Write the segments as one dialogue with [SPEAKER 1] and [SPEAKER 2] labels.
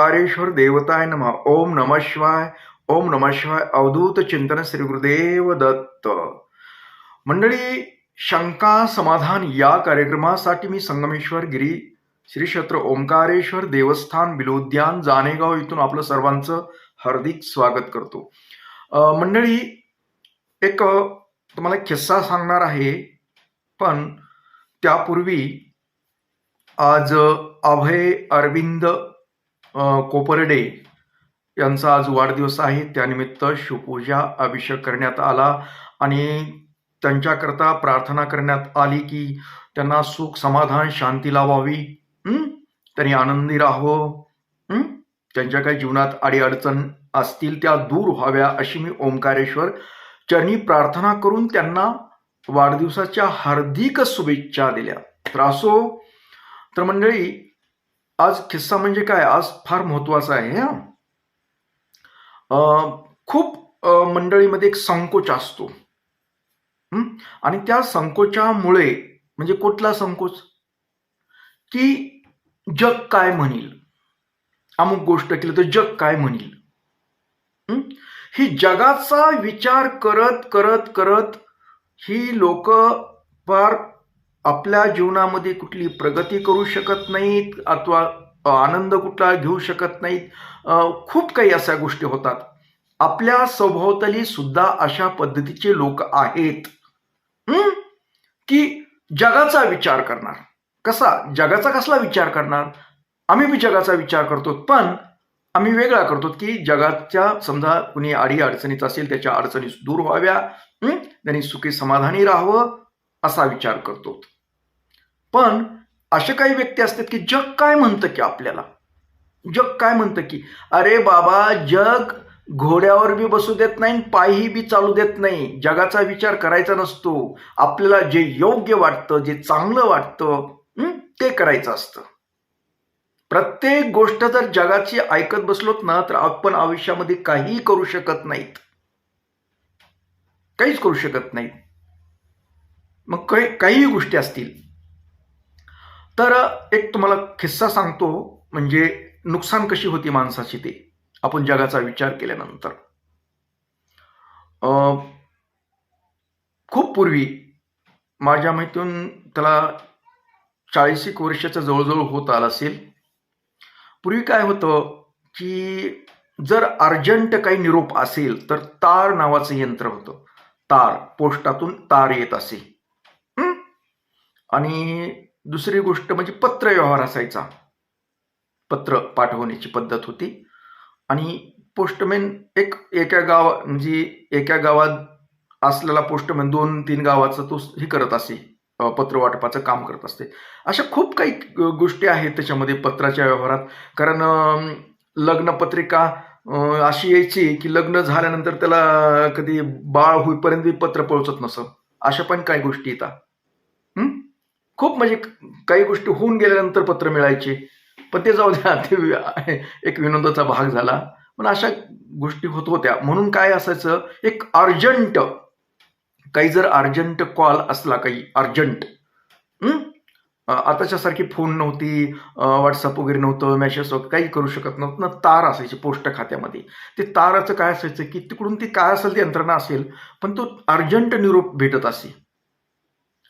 [SPEAKER 1] ओंकारेश्वर देवताय नमः। ओम नमः शिवाय ओम नमः शिवाय अवधूत चिंतन श्री गुरुदेव दत्त। मंडळी शंका समाधान या कार्यक्रमासाठी मी संगमेश्वर गिरी श्री क्षेत्र ओंकारेश्वर देवस्थान बिलोद्यान जानेगाव इथून आपलं सर्वांचं हार्दिक स्वागत करतो. मंडळी एक तुम्हाला एक किस्सा सांगणार आहे पण त्यापूर्वी आज अभय अरविंद कोपर्डे यांचा आज वाढदिवस आहे. त्यानिमित्त शिवपूजा अभिषेक करण्यात आला आणि त्यांच्याकरता प्रार्थना करण्यात आली की त्यांना सुख समाधान शांती लावावी. त्यांनी आनंदी राहावं. त्यांच्या काही जीवनात अडीअडचण असतील त्या दूर व्हाव्या अशी मी ओंकारेश्वर चरणी प्रार्थना करून त्यांना वाढदिवसाच्या हार्दिक शुभेच्छा दिल्या. तर असो तर मंडळी आज किस्सा म्हणजे काय? आज फार महत्त्वाचा आहे हा. खूप मंडळीमध्ये एक संकोच असतो. आणि त्या संकोचामुळे म्हणजे कुठला संकोच? की जग काय म्हणील? अमुक गोष्ट केली तर जग काय म्हणील? ही जगाचा विचार करत करत करत ही लोक फार आपल्या जीवनामध्ये कुठली प्रगती करू शकत नाहीत अथवा आनंद कुठला घेऊ शकत नाहीत खूप काही अशा गोष्टी होतात. आपल्या सभोवताली सुद्धा अशा पद्धतीचे लोक आहेत. की जगाचा विचार करणार. कसा? जगाचा कसला विचार करणार? आम्ही बी जगाचा विचार करतो पण आम्ही वेगळा करतो की जगाच्या समजा कुणी आडी अडचणीत असेल त्याच्या अडचणी दूर व्हाव्या. त्यांनी सुखी समाधानी राहावं. असा विचार करतो पण असे काही व्यक्ती असतात की जग काय म्हणतं की आपल्याला? जग काय म्हणतं की अरे बाबा जग घोड्यावर बी बसू देत नाही पायही बी चालू देत नाही. जगाचा विचार करायचा नसतो. आपल्याला जे योग्य वाटतं जे चांगलं वाटतं ते करायचं असतं. प्रत्येक गोष्ट जर जगाची ऐकत बसलोत ना तर आपण आयुष्यामध्ये काहीही करू शकत नाहीत. काहीच करू शकत नाहीत. मग काही काहीही गोष्टी असतील. तर एक तुम्हाला किस्सा सांगतो म्हणजे नुकसान कशी होती माणसाची ते आपण जगाचा विचार केल्यानंतर. खूप पूर्वी माझ्या माहितीतून त्याला चाळीस एक वर्षाचं जवळजवळ होत आलं असेल. पूर्वी काय होतं की जर अर्जंट काही निरोप असेल तर तार नावाचं यंत्र होतं. तार पोस्टातून तार येत असे. आणि दुसरी गोष्ट म्हणजे पत्र व्यवहार असायचा. पत्र पाठवण्याची पद्धत होती. आणि पोस्टमॅन एक एका गावा म्हणजे एका गावात असलेला पोस्टमॅन दोन तीन गावाचं तो हे करत असे पत्र वाटपाचं काम करत असते. अशा खूप काही गोष्टी आहेत त्याच्यामध्ये पत्राच्या व्यवहारात. कारण लग्नपत्रिका अशी यायची की लग्न झाल्यानंतर त्याला कधी बाळ होईपर्यंत पत्र पोहोचत नसं अशा पण काही गोष्टी येतात खूप म्हणजे काही गोष्टी होऊन गेल्यानंतर पत्र मिळायचे. पण ते जाऊ द्या ते एक विनोदाचा भाग झाला. पण अशा गोष्टी होत होत्या. म्हणून काय असायचं? एक अर्जंट. काही जर अर्जंट कॉल असला काही अर्जंट. आताच्या सारखी फोन नव्हती व्हॉट्सअप वगैरे नव्हतं मेसेज वगैरे काही करू शकत नव्हतं. ना तार असायची पोस्ट खात्यामध्ये. ते ताराचं काय असायचं की तिकडून ती काय असेल ती यंत्रणा असेल पण तो अर्जंट निरोप भेटत असे.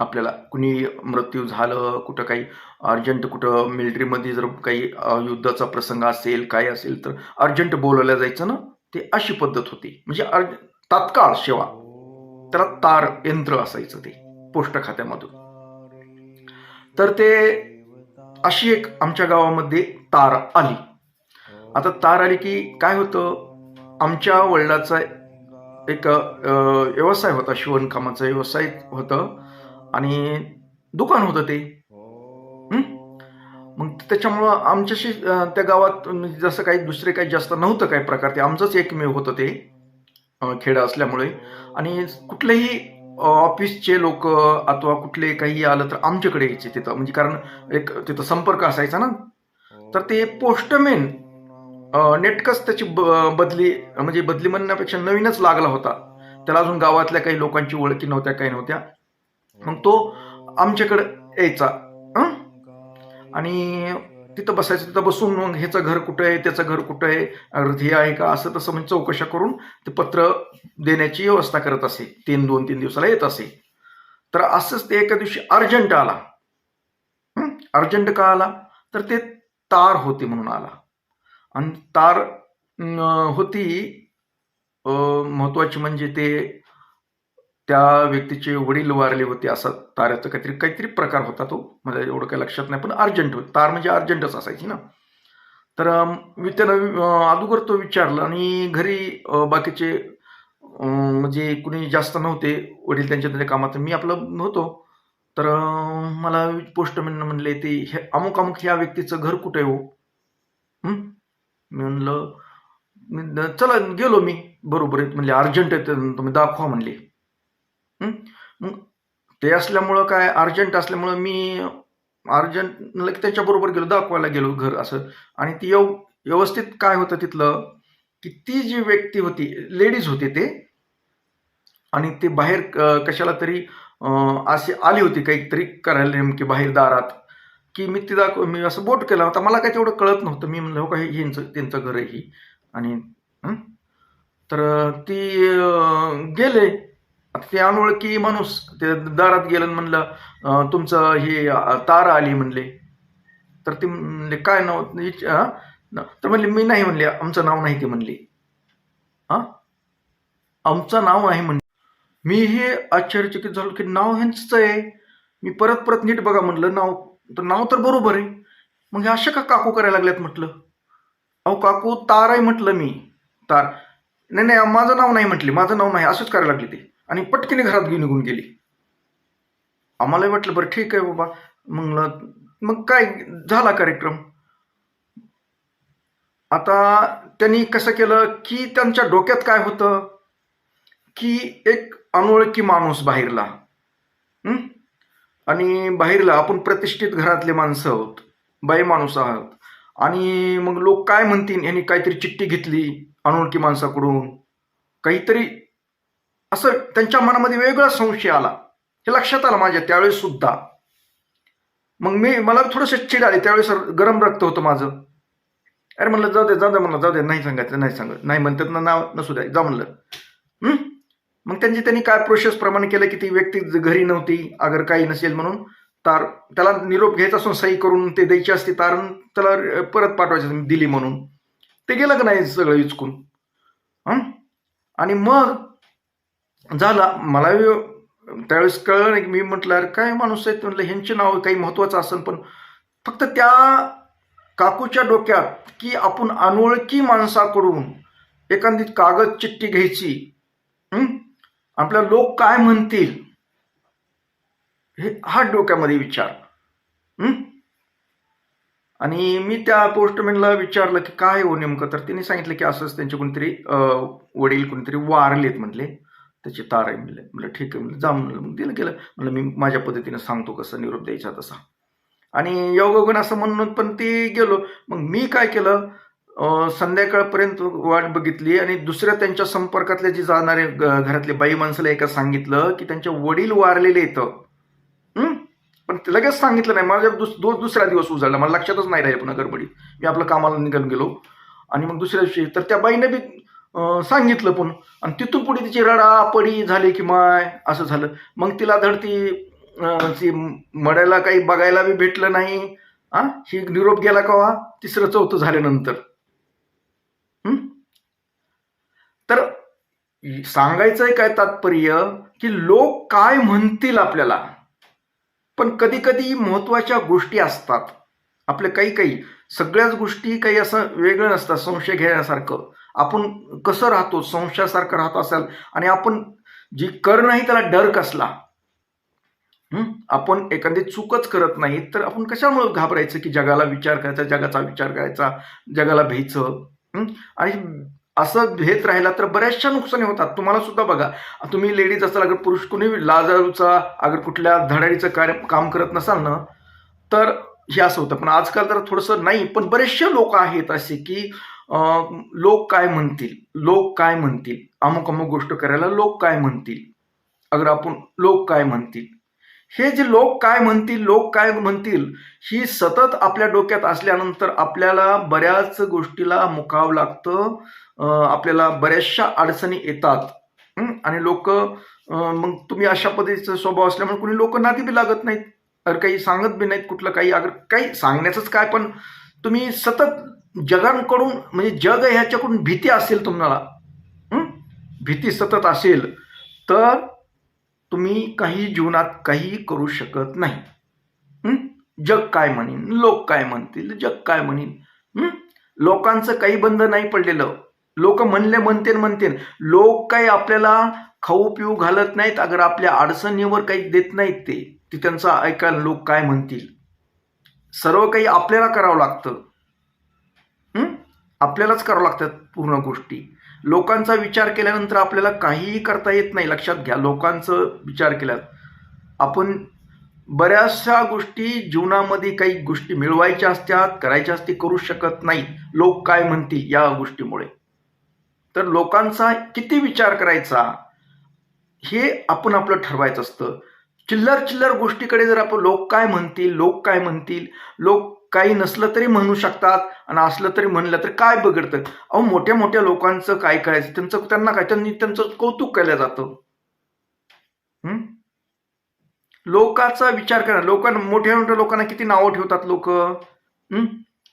[SPEAKER 1] आपल्याला कुणी मृत्यू झालं कुठं काही अर्जंट कुठं मिलिटरीमध्ये जर काही युद्धाचा प्रसंग असेल काय असेल तर अर्जंट बोलवल्या जायचं ना? ते अशी पद्धत होती. म्हणजे अर्ज तात्काळ सेवा. त्याला तार यंत्र असायचं ते पोस्ट खात्यामधून. तर ते अशी एक आमच्या गावामध्ये तार आली. आता तार आली की काय होतं? आमच्या वडिलाचा एक व्यवसाय होता शिवणकामाचा व्यवसाय होतं. आणि दुकान होतं ते. हं? मग त्याच्यामुळं आमच्याशी त्या गावात जसं काही दुसरे काही जास्त नव्हतं काही प्रकार ते आमचंच एकमेव होतं ते खेडं असल्यामुळे. आणि कुठलेही ऑफिसचे लोक अथवा कुठले काही आलं तर आमच्याकडे यायचे तिथं. म्हणजे कारण एक तिथं संपर्क असायचा ना. तर ते पोस्टमॅन नेटकच त्याची ब- बदली म्हणजे बदली म्हणण्यापेक्षा नवीनच लागला होता. त्याला अजून गावातल्या काही लोकांची ओळखी नव्हत्या काही नव्हत्या. मग तो आमच्याकडे यायचा आणि तिथं बसायचं तिथं बसून मग ह्याचं घर कुठं आहे त्याचं घर कुठं आहे अरे हे आहे का? असं तसं म्हणजे चौकशा करून ते पत्र देण्याची व्यवस्था करत असे. तीन दोन तीन दिवसाला येत असे. तर असंच ते एका दिवशी अर्जंट आला. अर्जंट का आला? तर ते तार होते म्हणून आला. आणि तार होती महत्वाची म्हणजे ते त्या व्यक्तीचे वडील वारले होते असा ताऱ्याचा काहीतरी काहीतरी प्रकार होता तो. मला एवढं काही लक्षात नाही पण अर्जंट होत. तार म्हणजे अर्जंटच असायची ना. तर मी त्याला अगोदर तो विचारला आणि घरी बाकीचे म्हणजे कुणी जास्त नव्हते वडील त्यांच्या त्यांच्या कामात मी आपलं होतो तर मला पोस्टमॅन म्हणले ते हे अमुक अमुक ह्या व्यक्तीचं घर कुठे हो? मी म्हणलं चला गेलो मी. बरोबर आहे. म्हणजे अर्जंट आहे तर तुम्ही दाखवा म्हणले. हं? मग ते असल्यामुळं काय अर्जंट असल्यामुळं मी अर्जंट की त्याच्याबरोबर गेलो दाखवायला गेलो घर असं. आणि ती येऊ व्यवस्थित काय होतं तिथलं की ती जी व्यक्ती होती लेडीज होती ते आणि ते बाहेर क- कशाला तरी अं, असे आली होती काहीतरी करायला नेमकी बाहेर दारात की मी ती दाखव मी असं बोट केला होता. मला काय तेवढं कळत नव्हतं. मी म्हणलं हो का हे त्यांचं घर आहे ही. आणि हं? तर ती अं, गेले. आता ते अनोळखी माणूस ते दारात गेलं म्हणलं तुमचं हे तार आली म्हणले. तर ते म्हणले काय नाव तर म्हणले मी नाही म्हणले आमचं नाव नाही ते म्हणले. हा आमचं नाव आहे म्हणले मी हे आश्चर्यचकित झालो की नाव ह्यांचंच आहे. मी परत परत नीट बघा म्हटलं नाव तर नाव तर बरोबर आहे. मग हे अशा का काकू करायला लागल्यात म्हटलं? अहो काकू तार आहे म्हटलं मी. तार नाही नाही माझं नाव नाही म्हटले माझं नाव नाही असंच करायला लागले ते. आणि पटकीने घरात घेऊन निघून गेली. आम्हालाही वाटलं बरं ठीक आहे बाबा. मग मग काय झाला कार्यक्रम? आता त्यांनी कसं केलं की त्यांच्या डोक्यात काय होतं? की एक अनोळखी माणूस बाहेरला. आणि बाहेरला आपण प्रतिष्ठित घरातले माणसं आहोत बाई माणूस आहोत. आणि मग लोक काय म्हणतील? यांनी काहीतरी चिठ्ठी घेतली अनोळखी माणसाकडून. काहीतरी असं त्यांच्या मनामध्ये वेगळा संशय आला. हे लक्षात आलं माझ्या त्यावेळेस सुद्धा. मग मी मला थोडंसं चिड आली. त्यावेळेस गरम रक्त होतं माझं. अरे म्हणलं जाऊ दे जाऊ दे म्हणलं जाऊ दे नाही सांगायचं नाही सांगत नाही म्हणतात ना नाव नसू द्या जा म्हणलं. मग त्यांची त्यांनी काय प्रोसेस प्रमाणे केलं की ती व्यक्ती घरी नव्हती अगर काही नसेल म्हणून तार त्याला निरोप घ्यायचा असून सही करून ते द्यायची असते तारण त्याला परत पाठवायचं दिली म्हणून. ते गेलं का नाही सगळं इचकून? आणि मग झाला. मला त्यावेळेस कळलं नाही. की मी म्हटलं अरे काय माणूस आहेत म्हटलं ह्यांचे नाव काही महत्वाचं असेल पण फक्त त्या काकूच्या डोक्यात की आपण अनोळखी माणसाकडून एखादी कागद चिठ्ठी घ्यायची आपल्या लोक काय म्हणतील? हे हा डोक्यामध्ये विचार आणि मी त्या पोस्टमॅनला विचारलं की काय हो नेमकं? तर तिने सांगितलं की असंच त्यांचे कोणीतरी वडील कोणीतरी वारलेत म्हटले त्याची तार आहे म्हणलं म्हणलं ठीक आहे म्हणलं जा म्हणलं. मग दिलं गेलं म्हणलं मी माझ्या पद्धतीनं सांगतो कसं निरोप द्यायचा तसा. आणि योगगुण असं म्हणून पण ती गेलो. मग मी काय केलं? संध्याकाळपर्यंत वाट बघितली आणि दुसऱ्या त्यांच्या संपर्कातल्या जे जाणारे घरातले बाई माणसाला एका सांगितलं की त्यांचे वडील वारलेले येतं पण ते लगेच सांगितलं नाही. माझ्या दुस दो दुसरा दिवस उजाडला. मला लक्षातच नाही राहिले पुन्हा गडबडीत. मी आपलं कामाला निघून गेलो. आणि मग दुसऱ्या दिवशी तर त्या बाईने बी सांगितलं पण. आणि तिथून पुढे तिची रडा पडी झाली की माय असं झालं. मग तिला धड ती मडायला काही बघायला बी भेटलं नाही. हा ही निरोप गेला का तिसरं चौथं झाल्यानंतर. तर सांगायचंय काय तात्पर्य की लोक काय म्हणतील आपल्याला? पण कधी कधी महत्त्वाच्या गोष्टी असतात. आपल्या काही काही सगळ्याच गोष्टी काही असं वेगळं नसतात संशय घेण्यासारखं. आपण कसं राहतो संशयासारखं राहत असाल आणि आपण जी कर नाही त्याला डर कसला? आपण एखादी चूकच करत नाही तर आपण कशामुळे घाबरायचं की जगाला विचार करायचा जगाचा विचार करायचा जगाला भ्यायचं? आणि असं भेट राहिला तर बऱ्याचशा नुकसानी होतात. तुम्हाला सुद्धा बघा तुम्ही लेडीज असाल अगर पुरुष कोणी लाजारूचा अगर कुठल्या धडाडीचं कार्य काम करत नसाल ना तर हे असं होतं. पण आजकाल तर थोडंसं नाही पण बरेचसे लोक आहेत असे की लोक काय म्हणतील? लोक काय म्हणतील? अमुक अमुक गोष्ट करायला लोक काय म्हणतील? अगर आपण लोक काय म्हणतील? हे जे लोक काय म्हणतील लोक काय म्हणतील ही सतत आपल्या डोक्यात असल्यानंतर आपल्याला बऱ्याच गोष्टीला मुकावं लागतं. आपल्याला बऱ्याचशा अडचणी येतात. आणि लोक मग तुम्ही अशा पद्धतीचा स्वभाव असल्यामुळे कुणी लोक नाती बी लागत नाहीत. अगर काही सांगत बी नाहीत कुठलं काही. अगर काही सांगण्याचंच काय पण तुम्ही सतत जगांकडून म्हणजे जग ह्याच्याकडून भीती असेल तुम्हाला भीती सतत असेल तर तुम्ही काही जीवनात काही करू शकत नाही. जग काय म्हणेन? लोक काय म्हणतील? जग काय म्हणेन? लोकांचं काही बंद नाही पडलेलं. लोक म्हणले म्हणते म्हणते लोक काही आपल्याला खाऊ पिऊ घालत नाहीत अगर आपल्या अडचणीवर काही देत नाहीत ते. ती त्यांचं ऐकायला लोक काय म्हणतील? सर्व काही आपल्याला करावं लागतं. आपल्यालाच करावं लागतात पूर्ण गोष्टी. लोकांचा विचार केल्यानंतर आपल्याला काहीही करता येत नाही. लक्षात घ्या लोकांचं विचार केल्यात. आपण बऱ्याचशा गोष्टी जीवनामध्ये काही गोष्टी मिळवायच्या असतात करायच्या असते करू शकत नाही. लोक काय म्हणतील या गोष्टीमुळे? तर लोकांचा किती विचार करायचा हे आपण आपलं ठरवायचं असतं. चिल्लर चिल्लर गोष्टीकडे जर आपण लोक काय म्हणतील लोक काय म्हणतील लोक काही नसलं तरी म्हणू शकतात आणि असलं तरी म्हणलं तर काय बिघडतं? अहो मोठ्या मोठ्या लोकांचं काय करायचं? त्यांचं त्यांना काय? त्यांनी त्यांचं कौतुक केलं जातं. लोकाचा विचार करा. लोकांना मोठ्या मोठ्या लोकांना किती नावं ठेवतात लोक?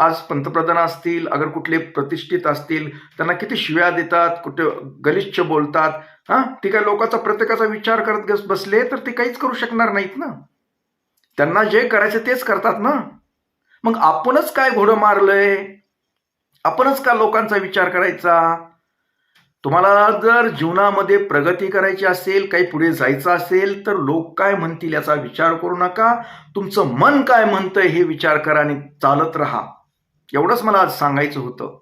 [SPEAKER 1] आज पंतप्रधान असतील अगर कुठले प्रतिष्ठित असतील त्यांना किती शिव्या देतात कुठे गलिच्छ बोलतात हा? ती काय लोकांचा प्रत्येकाचा विचार करत बसले तर ते काहीच करू शकणार नाहीत ना? त्यांना जे करायचं तेच करतात ना? मग आपणच काय घोडं मारलंय? आपणच का लोकांचा विचार करायचा? तुम्हाला जर जीवनामध्ये प्रगती करायची असेल काही पुढे जायचं असेल तर लोक काय म्हणतील याचा विचार करू नका. तुमचं मन काय म्हणतं हे विचार करा आणि चालत राहा. एवढंच मला आज सांगायचं होतं.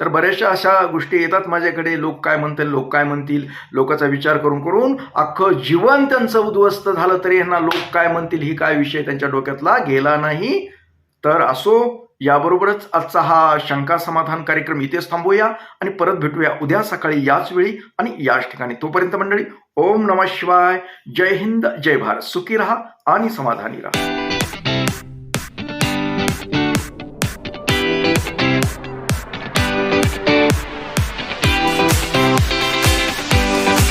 [SPEAKER 1] तर बऱ्याचशा अशा गोष्टी येतात माझ्याकडे. लोक काय म्हणतील? लोक काय म्हणतील? लोकांचा विचार करून करून अख्खं जीवन त्यांचं उद्ध्वस्त झालं तरी यांना लोक काय म्हणतील? ही काय विषय त्यांच्या डोक्यातला गेला नाही? तर असो याबरोबरच आजचा हा शंका समाधान कार्यक्रम इथेच थांबूया आणि परत भेटूया उद्या सकाळी याच वेळी आणि याच ठिकाणी. तोपर्यंत मंडळी ओम नमः शिवाय. जय हिंद जय भारत. सुखी राहा आणि समाधानी राहा.